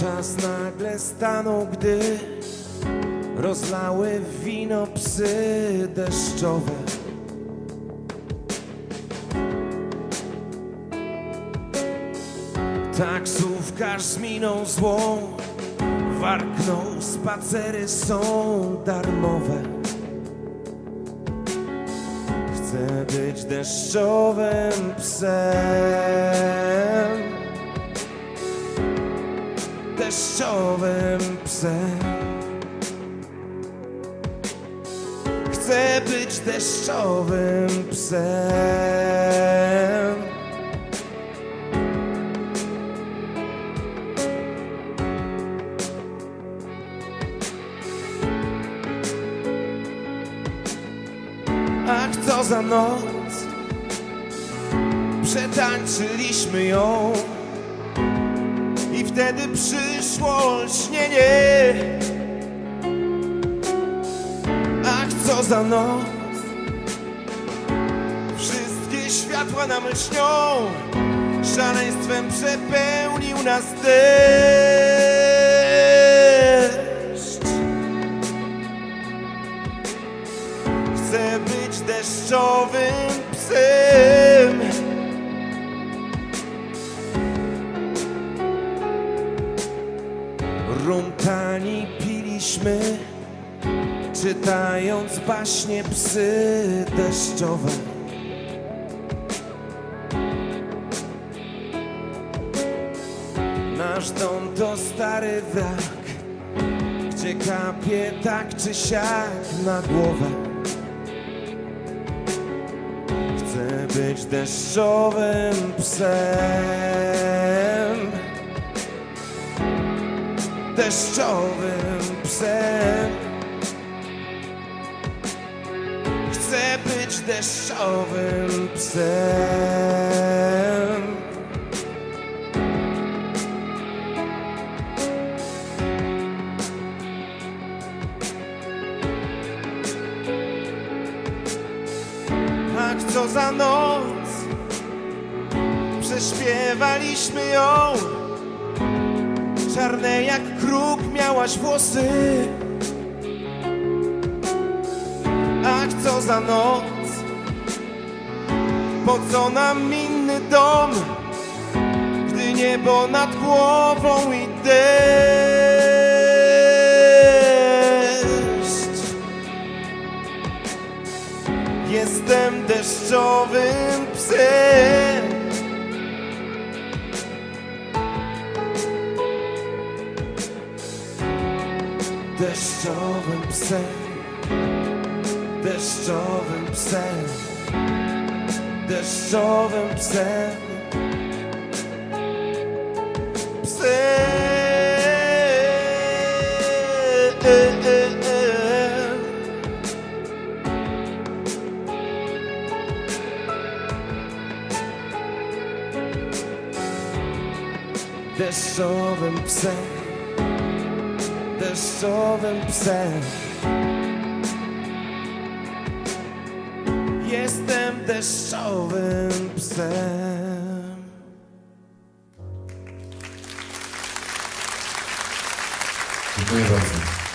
Czas nagle stanął, gdy rozlały wino psy deszczowe. Taksówkarz z miną złą warknął, spacery są darmowe. Chcę być deszczowym psem. Deszczowym psem. Chcę być deszczowym psem. Ach, co za noc Przetańczyliśmy ją wtedy przyszło lśnienie Ach, co za noc. Wszystkie światła nam lśnią. Szaleństwem przepełnił nas deszcz. Chcę być deszczowym psem. Tani piliśmy, czytając baśnie psy deszczowe. Nasz dom to stary wrak, gdzie kapie tak czy siak na głowę. Chcę być deszczowym psem. Deszczowym psem. Chcę być deszczowym psem. Ach, co za noc Prześpiewaliśmy ją Czarne jak kruk miałaś włosy. Ach, co za noc. Po co nam inny dom Gdy niebo nad głową i deszcz? Jestem deszczowym psem. Deszczowym psem. Deszczowym psem. Deszczowym psem. Psem. Deszczowym psem Deszczowym psem Jestem deszczowym psem Dziękuję bardzo.